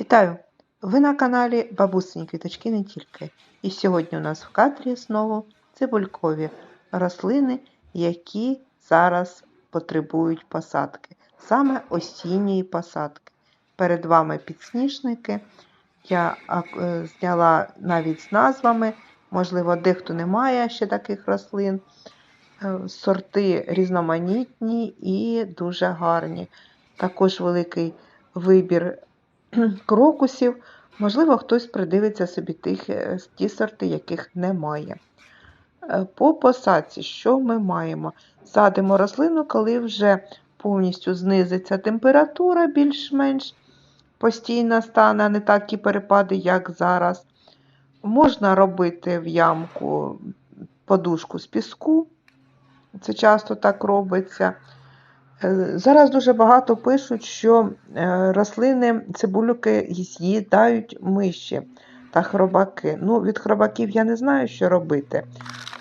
Вітаю! Ви на каналі Бабусині Квіточки не тільки. І сьогодні у нас в кадрі знову цибулькові рослини, які зараз потребують посадки, саме осінньої посадки. Перед вами підсніжники. Я е, зняла навіть з назвами, можливо, дехто не має ще таких рослин. Е, Сорти різноманітні і дуже гарні. Також великий вибір крокусів. Можливо, хтось придивиться собі тих, е, ті сорти, яких немає. Е, По посадці, що ми маємо? Садимо рослину, коли вже повністю знизиться температура, більш-менш постійно стане, а не такі перепади, як зараз. Можна робити в ямку подушку з піску. Це часто так робиться. Е, Зараз дуже багато пишуть, що е, рослини цибулюки з'їдають миші та хробаки. Ну, від хробаків я не знаю, що робити.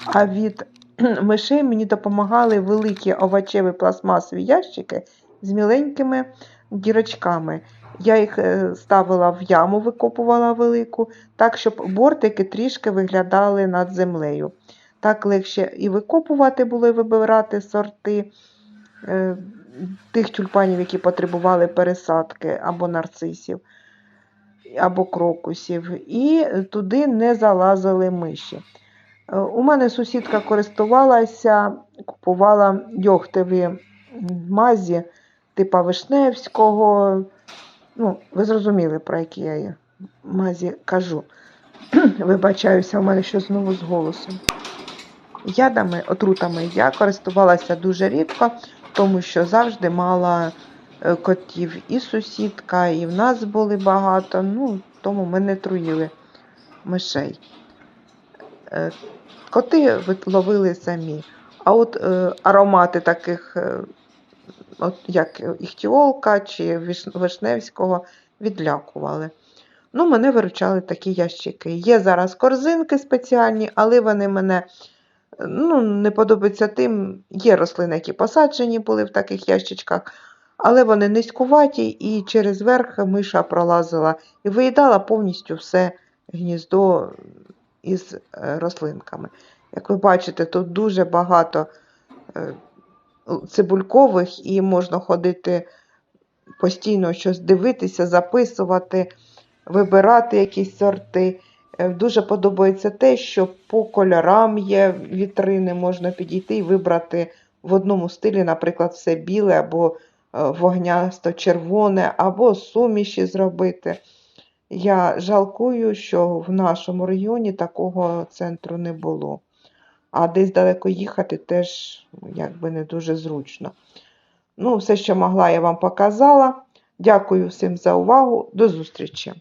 А від мишей мені допомагали великі овочеві пластмасові ящики з міленькими дірочками. Я їх е, ставила в яму, викопувала велику, так, щоб бортики трішки виглядали над землею. Так легше і викопувати було, і вибирати сорти тих тюльпанів, які потребували пересадки або нарцисів, або крокусів, і туди не залазили миші. Е, У мене сусідка користувалася, купувала дьогтеві мазі типа Вишневського. Ну, ви зрозуміли, про які я мазі кажу. Вибачаюся, у мене щось знову з голосом. Ядами, отрутами я користувалася дуже рідко, тому що завжди мала е, котів і сусідка, і в нас були багато, ну, тому ми не труїли мишей. Е, Коти ловили самі. А от е, аромати таких, от як іхтіолка чи вишневського, відлякували. Ну, мене виручали такі ящики. Є зараз корзинки спеціальні, але вони мене ну, не подобаються тим. Є рослини, які посаджені були в таких ящичках, але вони низькуваті, і через верх миша пролазила і виїдала повністю все гніздо із е, рослинками. Як ви бачите, тут дуже багато е, цибулькових і можна ходити постійно щось дивитися, записувати, вибирати якісь сорти. Е, Дуже подобається те, що по кольорам є вітрини, можна підійти і вибрати в одному стилі, наприклад, все біле або е, вогнясто-червоне, або суміші зробити. Я жалкую, що в нашому районі такого центру не було. А десь далеко їхати теж якби не дуже зручно. Ну, все, що могла, я вам показала. Дякую всім за увагу. До зустрічі!